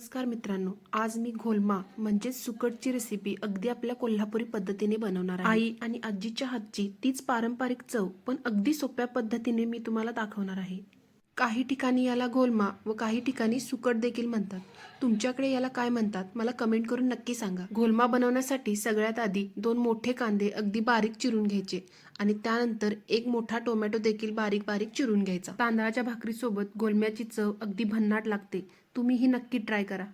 नमस्कार मित्रांनो आज मी घोलमा म्हणजेच सुकटची रेसिपी अगदी आपल्या कोल्हापुरी पद्धतीने बनवणार आहे. आई आणि आजीच्या हातची तीच पारंपरिक चव पण अगदी सोप्या पद्धतीने मी तुम्हाला दाखवणार आहे. काही ठिकाणी याला घोलमा व काही ठिकाणी सुकट देखील म्हणतात. तुमच्याकडे याला काय म्हणतात? मला कमेंट करून नक्की सांगा. घोलमा बनवण्यासाठी सगळ्यात आधी दोन मोठे कांदे अगदी बारीक चिरून घ्यायचे आणि त्यानंतर एक मोठा टोमॅटो देखील बारीक बारीक चिरून घ्यायचा. तांदळाच्या भाकरीसोबत गोलम्याची चव अगदी भन्नाट लागते. तुम्ही ही नक्की ट्राय करा.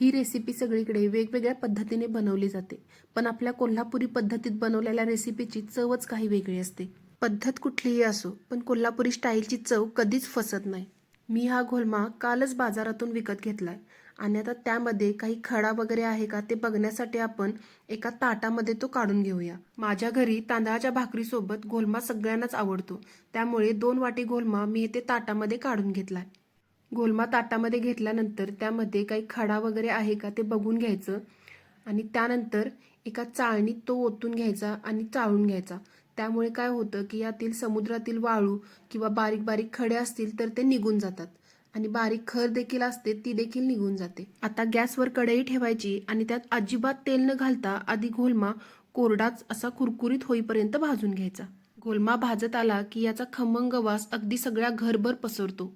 ही रेसिपी सगळीकडे वेगवेगळ्या पद्धतीने बनवली जाते. पण आपल्या कोल्हापुरी पद्धतीत बनवलेल्या रेसिपीची चवच काही वेगळी असते. पद्धत कुठलीही असो पण कोल्हापुरी स्टाईलची चव कधीच फसत नाही. मी हा घोलमा कालच बाजारातून विकत घेतलाय आणि आता त्यामध्ये काही खडा वगैरे आहे का ते बघण्यासाठी आपण एका ताटामध्ये तो काढून घेऊया. माझ्या घरी तांदळाच्या भाकरीसोबत घोलमा सगळ्यांनाच आवडतो. त्यामुळे दोन वाटी घोलमा मी ते ताटामध्ये काढून घेतलाय. गोलमा ताटामध्ये घेतल्यानंतर त्यामध्ये काही खडा वगैरे आहे का ते बघून घ्यायचं आणि त्यानंतर एका चाळणीत तो ओतून घ्यायचा आणि चाळून घ्यायचा. त्यामुळे काय होतं की यातील समुद्रातील वाळू किंवा बारीक बारीक खडे असतील तर ते निघून जातात. आणि बारीक खर देखील असते ती देखील निघून जाते. आता गॅसवर कढई ठेवायची आणि त्यात अजिबात तेल न घालता आधी घोलमा कोरडाच असा कुरकुरीत होईपर्यंत भाजून घ्यायचा. घोलमा भाजत आला की याचा खमंग वास अगदी सगळ्या घरभर पसरतो.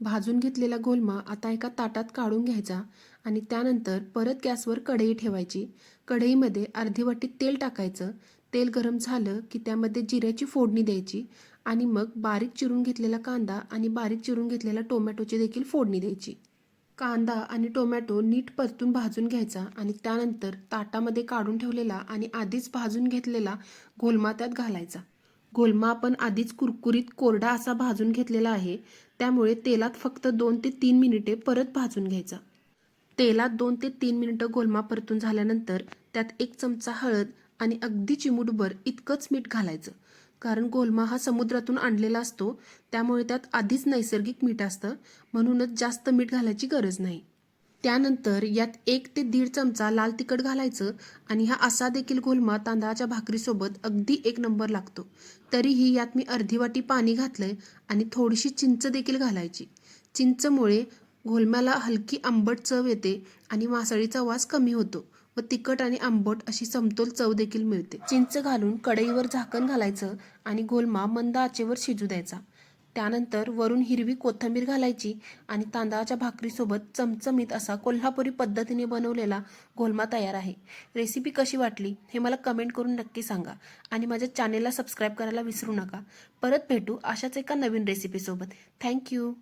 भाजून घेतलेला घोलमा आता एका ताटात काढून घ्यायचा आणि त्यानंतर परत गॅसवर कढई ठेवायची. कढईमध्ये अर्धी वाटी तेल टाकायचं. तेल गरम झालं की त्यामध्ये जिऱ्याची फोडणी द्यायची आणि मग बारीक चिरून घेतलेला कांदा आणि बारीक चिरून घेतलेला टोमॅटोची देखील फोडणी द्यायची. कांदा आणि टोमॅटो नीट परतून भाजून घ्यायचा आणि त्यानंतर ताटामध्ये काढून ठेवलेला आणि आधीच भाजून घेतलेला गोलमा त्यात घालायचा. गोलमा आपण आधीच कुरकुरीत कोरडा असा भाजून घेतलेला आहे त्यामुळे तेलात फक्त दोन ते तीन मिनिटे परत भाजून घ्यायचा. तेलात दोन ते तीन मिनिटं गोलमा परतून झाल्यानंतर त्यात एक चमचा हळद आणि अगदी चिमूटभर इतकंच मीठ घालायचं. कारण गोलमा हा समुद्रातून आणलेला असतो त्यामुळे त्यात आधीच नैसर्गिक मीठ असतं म्हणूनच जास्त मीठ घालायची गरज नाही. त्यानंतर यात एक ते दीड चमचा लाल तिखट घालायचं आणि हा असा देखील गोलमा तांदळाच्या भाकरीसोबत अगदी एक नंबर लागतो. तरीही यात मी अर्धी वाटी पाणी घातलंय आणि थोडीशी चिंच देखील घालायची. चिंचमुळे घोलम्याला हलकी आंबट चव येते आणि मासळीचा वास कमी होतो. व तिखट आणि आंबट अशी समतोल चव देखील मिळते. चिंच घालून कढईवर झाकण घालायचं आणि घोलमा मंद आचेवर शिजू द्यायचा. त्यानंतर वरून हिरवी कोथिंबीर घालायची आणि तांदळाच्या भाकरीसोबत चमचमीत असा कोल्हापुरी पद्धतीने बनवलेला घोलमा तयार आहे. रेसिपी कशी वाटली हे मला कमेंट करून नक्की सांगा आणि माझ्या चॅनेलला सबस्क्राईब करायला विसरू नका. परत भेटू अशाच एका नवीन रेसिपीसोबत. थँक्यू